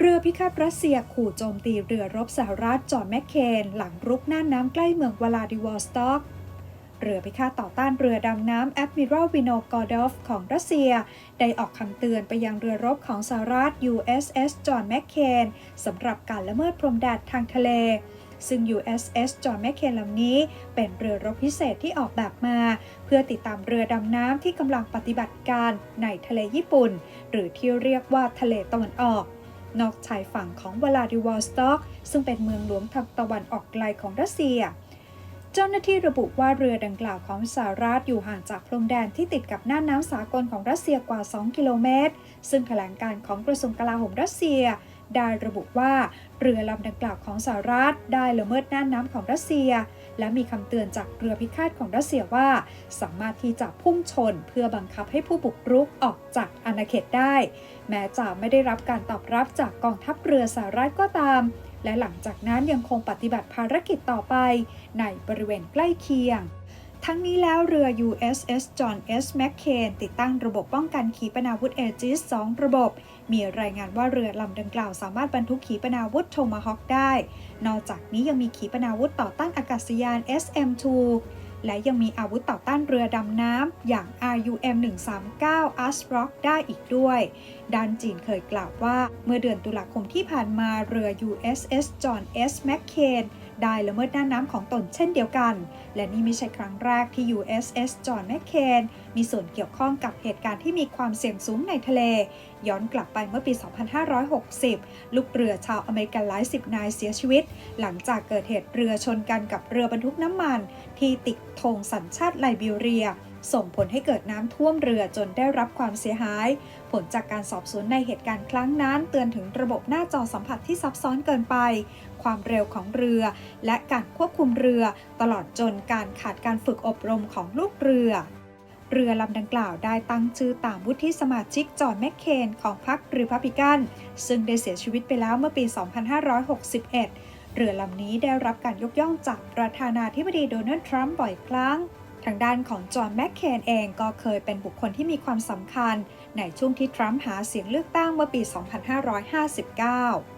เรือพิฆาตรัสเซียขู่โจมตีเรือรบสหรัฐจอห์นแมคเคน หลังรุกน่านน้ำใกล้เมืองวลาดิวอสต็อกเรือพิฆาตต่อต้านเรือดำน้ำแอดมิรัลวิโนกอร์ดอฟของรัสเซีย ได้ออกคำเตือนไปยังเรือรบของสหรัฐ USS จอห์นแมคเคนสำหรับการละเมิดพรมแดนทางทะเล ซึ่ง USS จอห์นแมคเคนลำนี้ เป็นเรือรบพิเศษที่ออกแบบมา เพื่อติดตามเรือดำน้ำที่กำลังปฏิบัติการในทะเลญี่ปุ่น หรือที่เรียกว่าทะเลตะวันออก นอกชายฝั่งของวลาดิวอสต็อก ซึ่งเป็นเมืองหลวงทางตะวันออกไกลของรัสเซีย เจ้าหน้าที่ระบุว่าเรือดังกล่าวของสหรัฐอยู่ห่างจากพรมแดนที่ติดกับน่านน้ำสากลของรัสเซียกว่า 2 กิโลเมตร ซึ่งแถลงการของกระทรวงกลาโหมรัสเซีย ได้ระบุว่า เรือลำดังกล่าวของสหรัฐได้ละเมิดน่านน้ำของรัสเซีย และมีคำเตือนจากเรือพิฆาตของรัสเซียว่า สามารถที่จะพุ่งชนเพื่อบังคับให้ผู้บุกรุกออกจากอาณาเขตได้ แม้จะไม่ได้รับการตอบรับจากกองทัพเรือสหรัฐก็ตาม และหลังจากนั้นยังคงปฏิบัติภารกิจต่อไป ในบริเวณใกล้เคียง ทั้งนี้แล้วเรือ USS John S. McCain ติดตั้งระบบป้องกันขีปนาวุธเอจิส2ระบบ มีรายงานว่าเรือลำดังกล่าวสามารถบรรทุกขีปนาวุธโทมาฮอคได้ นอกจากนี้ยังมีขีปนาวุธต่อต้านอากาศยาน SM-2 และยังมีอาวุธต่อต้านเรือดำน้ำอย่าง RUM 139 a s r o c k ได้อีกด้วย ด้านจีนเคยกล่าวว่าเมื่อเดือนตุลาคมที่ผ่านมาเรือ USS John S. McCain ได้ละเมิดน่านน้ำของตนเช่นเดียวกัน และนี่ไม่ใช่ครั้งแรกที่ USS John McCain มีส่วนเกี่ยวข้องกับเหตุการณ์ที่มีความเสี่ยงสูงในทะเล ย้อนกลับไปเมื่อปี 2560 ลูกเรือชาวอเมริกันหลายสิบนายเสียชีวิต หลังจากเกิดเหตุเรือชนกันกับเรือบรรทุกน้ำมัน ที่ติดธงสัญชาติไลบีเรียส่งผลให้เกิดน้ำท่วมเรือจนได้รับความเสียหาย ผลจากการสอบสวนในเหตุการณ์ครั้งนั้นเตือนถึงระบบหน้าจอสัมผัสที่ซับซ้อนเกินไป ความเร็วของเรือ และการควบคุมเรือ ตลอดจนการขาดการฝึกอบรมของลูกเรือ เรือลำดังกล่าวได้ตั้งชื่อตามวุฒิสมาชิกจอห์นแมคเคนของพรรครีพับลิกัน ซึ่งได้เสียชีวิตไปแล้วเมื่อปี 2561 เรือลำนี้ได้รับการยกย่องจากประธานาธิบดีโดนัลด์ทรัมป์บ่อยครั้ง ทางด้านของจอห์นแมคเคนเองก็เคยเป็นบุคคลที่มีความสำคัญ ในช่วงที่ทรัมป์หาเสียงเลือกตั้งเมื่อปี 2559